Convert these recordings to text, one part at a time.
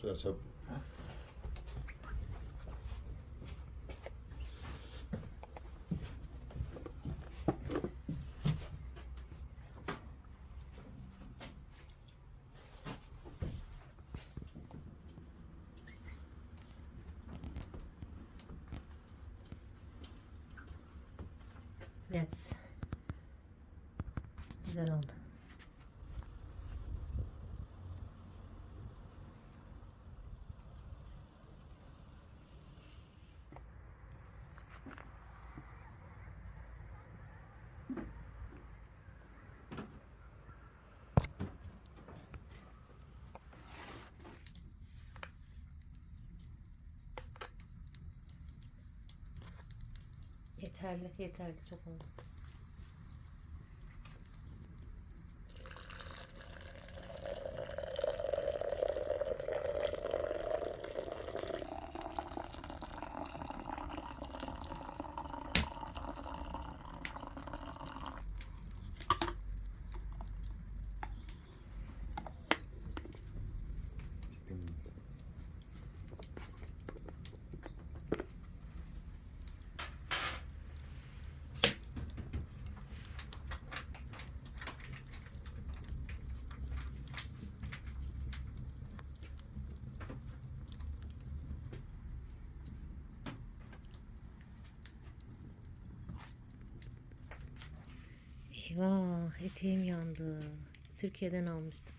Şuraya çabuk. Evet. Güzel oldu. Yeterli, yeterli çok oldu. Eyvah eteğim yandı. Türkiye'den almıştım.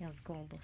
Yazık oldu.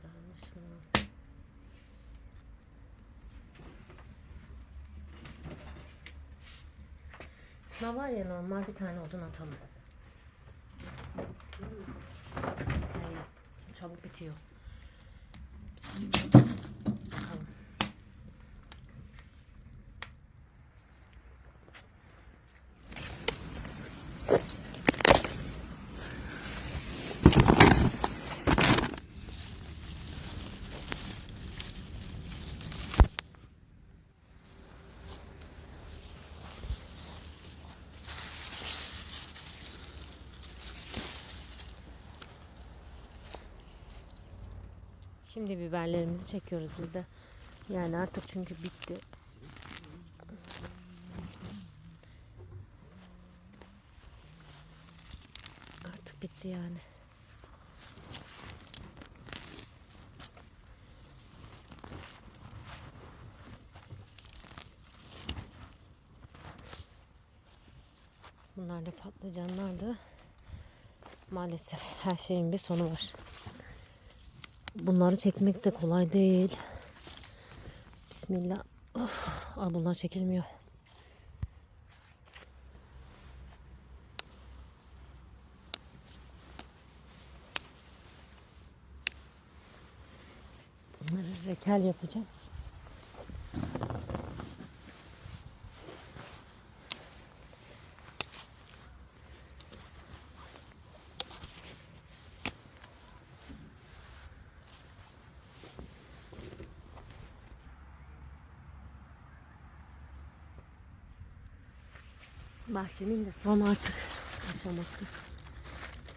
Kızarmış mı? Şuna var ya normal bir tane odun atalım. Hayır, çabuk bitiyor. Bakalım. Şimdi biberlerimizi çekiyoruz biz de. Yani artık çünkü bitti. Artık bitti yani. Bunlar da patlıcanlardı. Maalesef her şeyin bir sonu var. Bunları çekmek de kolay değil. Bismillah. Of, ay bunlar çekilmiyor. Bunları reçel yapacağım. Bahçenin de son artık aşaması.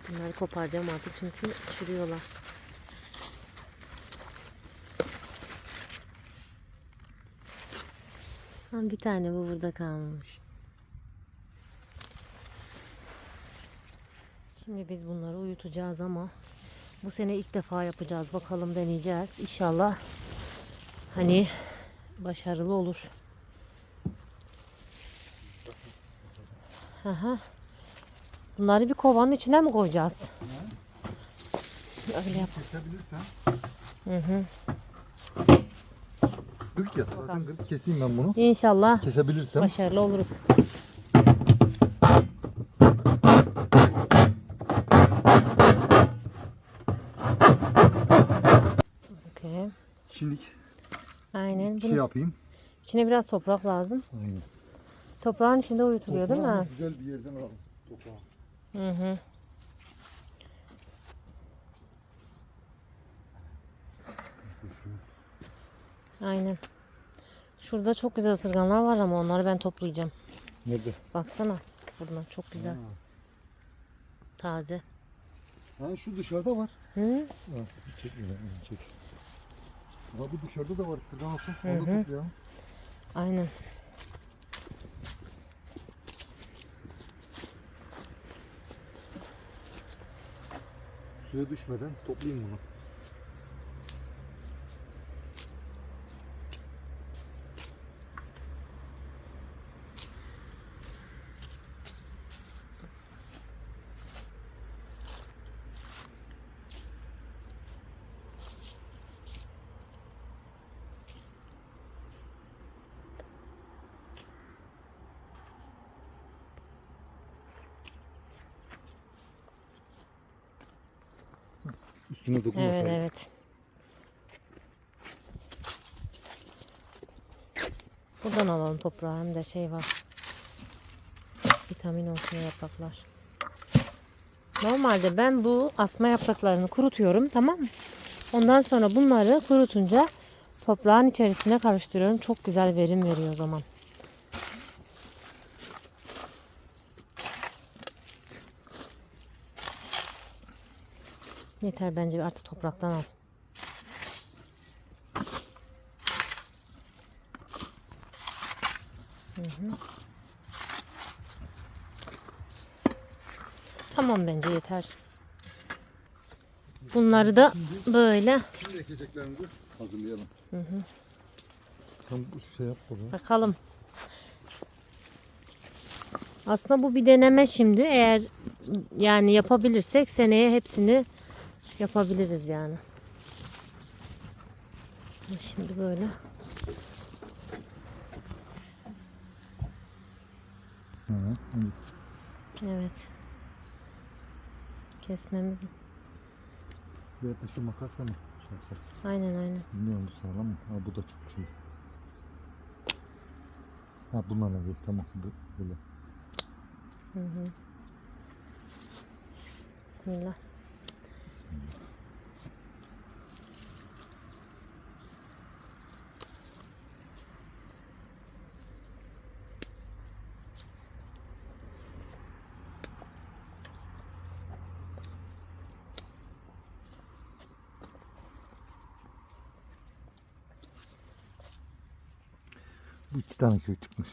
Bunları koparacağım artık çünkü çürüyorlar. Ha, bir tane bu burada kalmış. Şimdi biz bunları uyutacağız ama bu sene ilk defa yapacağız. Bakalım deneyeceğiz. İnşallah hani başarılı olur. Aha. Bunları bir kovanın içine mi koyacağız? Öyle yap. Kesebilirsen. Hı hı. Kırk ya. Zaten kırk keseyim ben bunu. İnşallah Kesebilirsem. başarılı oluruz. Okey. Şimdilik Aynen. şey yapayım. içine biraz toprak lazım. Aynen. Toprağın içinde uyutuluyor değil mi? Güzel bir yerden alalım. Toprağı. Hı hı. Aynen. Şurada çok güzel ısırganlar var ama onları ben toplayacağım. Nerede? Baksana. Bunlar çok güzel. Taze. Ha şu dışarıda var. Hı? Ha, ha, çek. Ha bu dışarıda da var. Sırdan olsun. Onu da ya. Aynen. Suya düşmeden toplayayım bunu. Üstüne dokun Evet atarız. evet. Buradan alalım toprağı hem de şey var. Vitamin olsun yapraklar. Normalde ben bu asma yapraklarını kurutuyorum tamam mı? Ondan sonra bunları kurutunca toprağın içerisine karıştırıyorum. Çok güzel verim veriyor o zaman. Yeter bence artık topraktan al. Hı hı. Tamam bence yeter. Bunları da böyle Şimdi ekeceklerimizi hazırlayalım. Hı hı. Tam bu şey yap burada. bakalım. Aslında bu bir deneme şimdi. Eğer yani yapabilirsek seneye hepsini yapabiliriz yani. Şimdi böyle. Evet. Kesmemiz. Bir de şu makasla mı şey yapsak? Aynen aynen. Bilmiyorum bu sağlam mı? Ha bu da çok şey. Ha bunlarla değil tamam bu böyle. Hı hı. Bismillah. Bu iki tane köy çıkmış.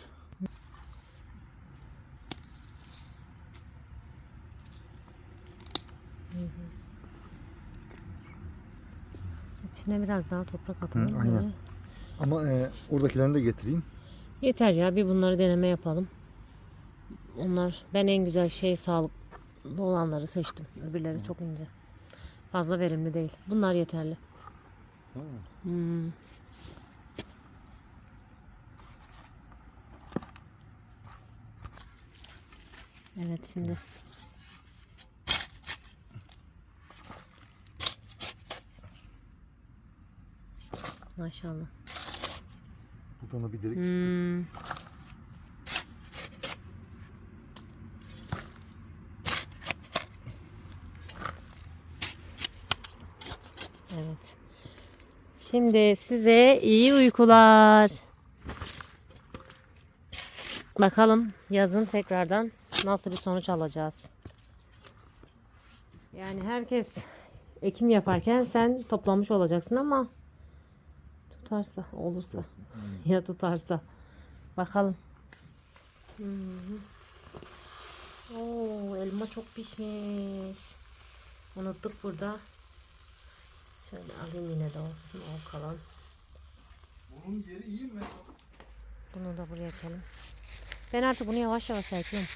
İçine biraz daha toprak atalım. aynen. böyle. Ama e, oradakilerini de getireyim. Yeter ya bir bunları deneme yapalım. onlar ben en güzel şey sağlıklı olanları seçtim. Öbürleri çok ince. Fazla verimli değil. Bunlar yeterli. Hmm. Evet şimdi. Maşallah. Butona bir delik çıktı. Hmm. Evet. Şimdi size iyi uykular. Bakalım yazın tekrardan nasıl bir sonuç alacağız. Yani herkes ekim yaparken sen toplamış olacaksın ama tutarsa olursa ya tutarsa bakalım. Hı hı. Oo, elma çok pişmiş. Unuttuk burada. Şöyle alayım yine de olsun o kalan. Bunun yeri iyi mi? Bunu da buraya ekelim. Ben artık bunu yavaş yavaş ekliyorum.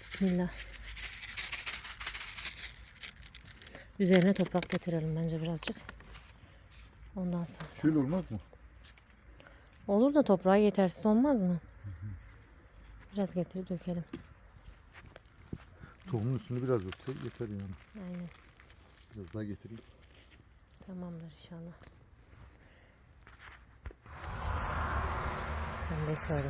Bismillah. Üzerine toprak getirelim bence birazcık. Ondan sonra. Şöyle olmaz mı? Olur da toprağı yetersiz olmaz mı? Biraz getirip dökelim. Tohumun üstünü biraz örtse yeter yani. Aynen. Biraz daha getireyim. Tamamdır inşallah. Sen de şöyle.